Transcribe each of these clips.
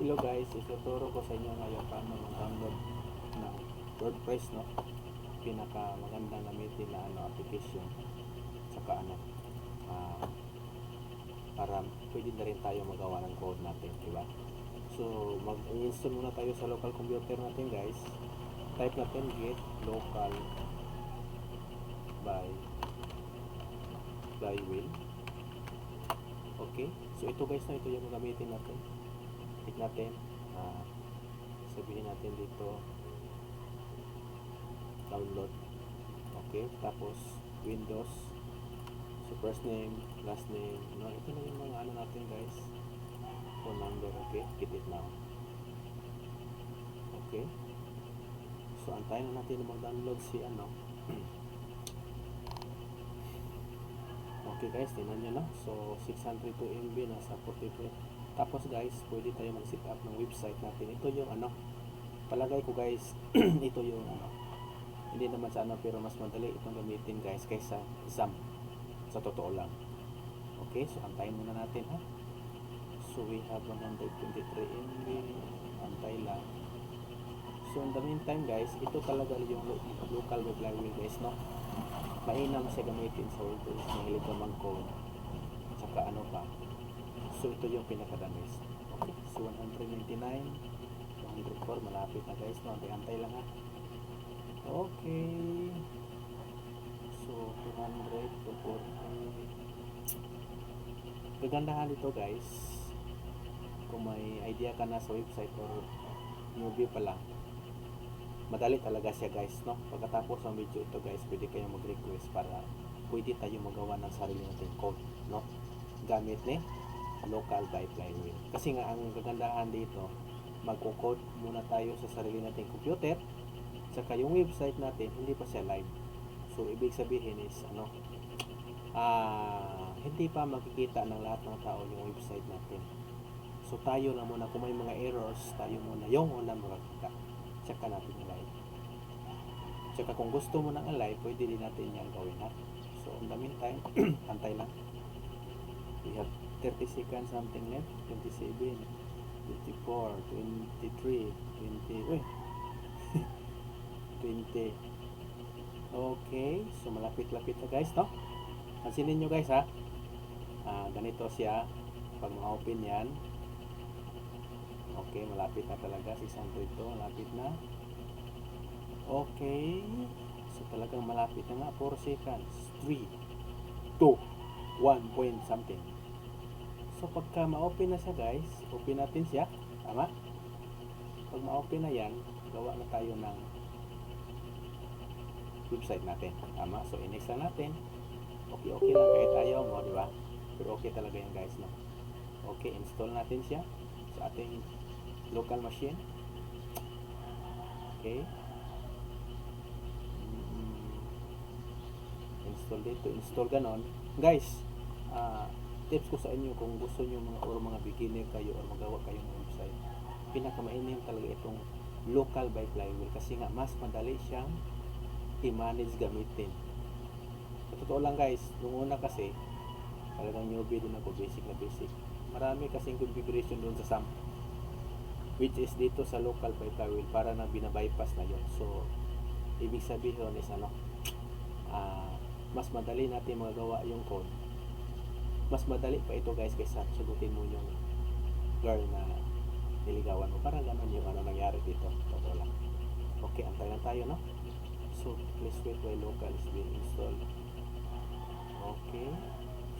Hello guys, ituturo ko sa inyo ngayon paano mag-download ng WordPress, no? Pinaka magandang gamitin na ano, application. Saka ano, ah, para pwede na rin tayo magawa ng code natin, di ba? So, mag-install muna tayo sa local computer natin guys. Type natin get local by flywheel. Okay, so ito guys na ito yung gamitin natin click natin ah, sabihin natin dito download. Okay tapos windows. So first name last name no, ito na yung mga ano natin guys. Phone number okay? Get it now. Okay. So antayin na natin na mag-download si ano. Okay guys tingnan nyo na. So 602 MB nasa 43 tapos guys, pwede tayo mag-set up ng website natin. Ito yung ano, palagay ko guys, ito yung ano, hindi naman sa ano, pero mas madali itong gamitin guys kaysa XAMPP. Sa totoo lang. Okay, so antayin muna natin ha. So we have 123 MB, antay lang. So in the meantime guys, ito talaga yung lo- local web library guys, no? Mainam siya gamitin sa WordPress, mahilig ka mag-code. Tsaka ano pa, So ito yung pinakadamis. Okay, so 199, 104, malapit na guys. No? Antay-antay lang ha. Okay. So 200 to 40. Gagandahan dito guys. Kung may idea ka na sa website or newbie pa lang. Madali talaga siya guys, no? Pagkatapos ng video ito guys, pwede kayong mag-request para pwede tayo magawa ng sarili nating code, no? Gamit ni local by flywheel. Kasi nga ang kagandahan dito, magko-code muna tayo sa sarili nating computer. Saka yung website natin, hindi pa siya live. So, ibig sabihin is, ano, ah, hindi pa makikita ng lahat ng tao yung website natin. So, tayo lang muna, kung may mga errors, tayo muna yung una makakita. Tsaka natin i-live. Tsaka kung gusto mo nang i-live, pwede din natin yan gawin ha. So, in the meantime, antay lang. We have 30 seconds something left 27 24 23 20 uy 20 okay so malapit-lapit na guys no? Pansinin nyo guys ha? Ah, ganito siya pag ma-open yan. Okay malapit na talaga 600 to malapit na. Okay so talagang malapit na nga 4 seconds 3 2 1 point something So pagka ma-open na siya guys, open natin siya. Tama? Pag ma-open na yan, gawa na tayo ng website natin. Tama? So inex lang natin. Okay, okay lang kahit ayaw mo, di ba? Pero okay talaga yan guys, no? Okay, install natin siya sa ating local machine. Okay. Mm, Install dito, install ganon. Guys, ah, tips ko sa inyo kung gusto nyo mga or mga beginner kayo or magawa kayo ng website. Pinakamainim talaga itong local by flywheel kasi nga mas madali siyang i-manage gamitin. Sa totoo lang guys nung una kasi talagang newbie din ako basic na basic. Marami kasing configuration doon sa SAM which is dito sa local by flywheel para na binabypass na yun. So ibig sabihin is ano ah, mas madali natin magagawa yung code mas madali pa ito guys kaysa sagutin mo yung girl na niligawan mo. Parang ganun yung ano nangyari dito. Totoo lang. Okay, antay lang tayo, no? So, please wait while local is being installed. Okay.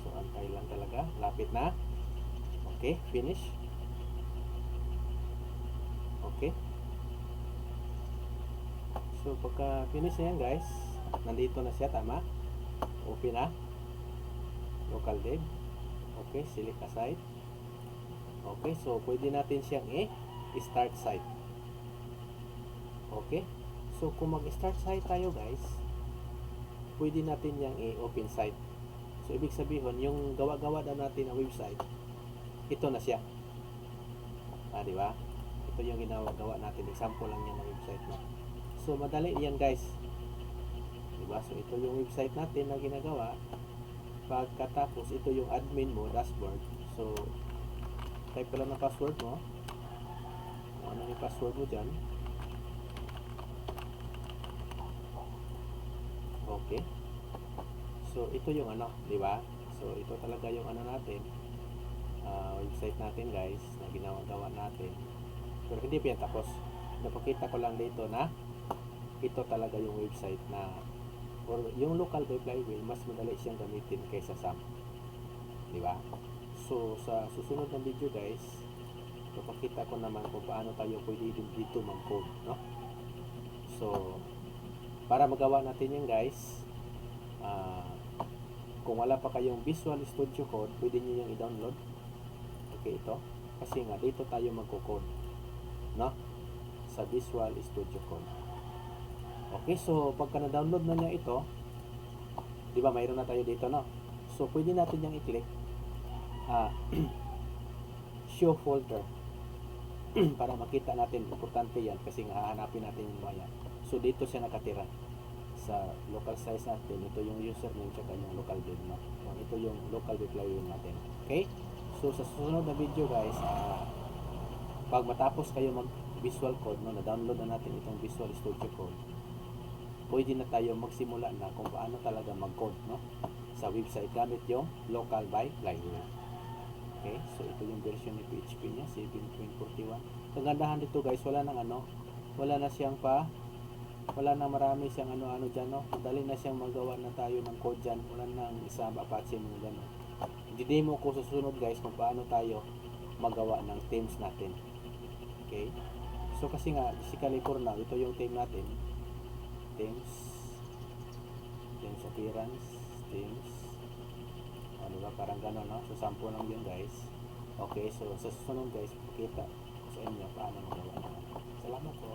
So, antay lang talaga. Lapit na. Okay, finish. Okay. So, pagka finish na yan guys, nandito na siya, tama? Open na. Local dev. Okay, select aside. Okay, so pwede natin siyang i-start site. Okay? So kung mag-start site tayo guys, pwede natin yang i-open site. So ibig sabihin, yung gawa-gawa na natin na website, ito na siya. Ah, di ba? Ito yung ginawa-gawa natin. Example lang yan ng website na. So madali yan guys. Di ba? So ito yung website natin na ginagawa pagkatapos ito yung admin mo dashboard so type ka lang ng password mo ano yung password mo dyan. Okay. So, ito yung ano, di ba? So, ito talaga yung ano natin. ah, website natin guys, na ginawa-gawa natin. Pero hindi pa yan tapos. Napakita ko lang dito na ito talaga yung website na or yung local by flywheel, mas madali siyang gamitin kaysa SAM. Di ba? So, sa susunod na video guys, papakita ko naman kung paano tayo pwede din dito mag-code, no? So, para magawa natin yan guys, ah, kung wala pa kayong Visual Studio Code, pwede nyo yung i-download. Okay, ito. Kasi nga, dito tayo magko-code. No? Sa Visual Studio Code. Okay, so pagka na-download na niya ito, di ba mayroon na tayo dito, no? So, pwede natin yung i-click. Ah, show folder. para makita natin, importante yan kasi nga hahanapin natin yung mga yan. So, dito siya nakatira sa local size natin, ito yung username tsaka yung local bin no? Ito yung local deploy natin. Okay? So sa susunod na video guys, ah, pag matapos kayo mag Visual Code, no, na-download na natin itong Visual Studio Code, pwede na tayo magsimula na kung paano talaga mag-code no? sa website gamit yung local by Flywheel. Okay? So ito yung version ni PHP niya, 7.41. Kagandahan dito guys, wala nang ano, wala na siyang pa wala na marami siyang ano-ano dyan, no? Madali na siyang magawa na tayo ng code dyan. Wala nang isang Apache mga gano'n. Di-demo ko susunod guys kung paano tayo magawa ng themes natin. Okay? So kasi nga, basically for now, ito yung theme natin things things appearance things ano ba parang gano'n no? So sampo lang yun guys. Okay so sa susunod guys pakita sa inyo paano magawa salamat po.